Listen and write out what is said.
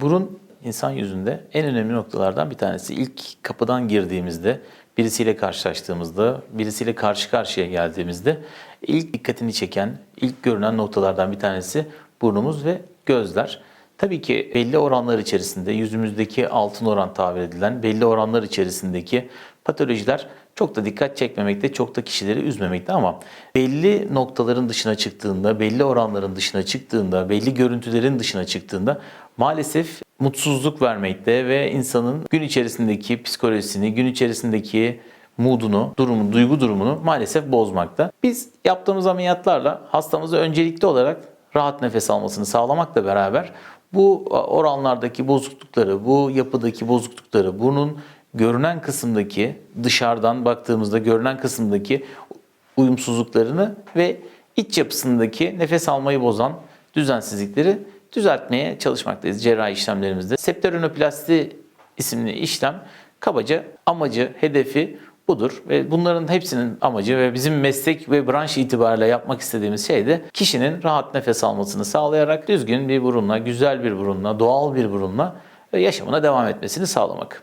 Burun insan yüzünde en önemli noktalardan bir tanesi. İlk kapıdan girdiğimizde, birisiyle karşılaştığımızda, birisiyle karşı karşıya geldiğimizde ilk dikkatini çeken, ilk görünen noktalardan bir tanesi burnumuz ve gözler. Tabii ki belli oranlar içerisinde yüzümüzdeki altın oran tabir edilen belli oranlar içerisindeki patolojiler çok da dikkat çekmemekte, çok da kişileri üzmemekte ama belli noktaların dışına çıktığında, belli oranların dışına çıktığında, belli görüntülerin dışına çıktığında maalesef mutsuzluk vermekte ve insanın gün içerisindeki psikolojisini, gün içerisindeki moodunu, durumu, duygu durumunu maalesef bozmakta. Biz yaptığımız ameliyatlarla hastamızı öncelikli olarak rahat nefes almasını sağlamakla beraber bu oranlardaki bozuklukları, bu yapıdaki bozuklukları, bunun görünen kısımdaki dışarıdan baktığımızda görünen kısımdaki uyumsuzluklarını ve iç yapısındaki nefes almayı bozan düzensizlikleri düzeltmeye çalışmaktayız cerrahi işlemlerimizde. Septorinoplasti isimli işlem kabaca amacı, hedefi budur ve bunların hepsinin amacı ve bizim meslek ve branş itibariyle yapmak istediğimiz şey de kişinin rahat nefes almasını sağlayarak düzgün bir burunla, güzel bir burunla, doğal bir burunla yaşamına devam etmesini sağlamak.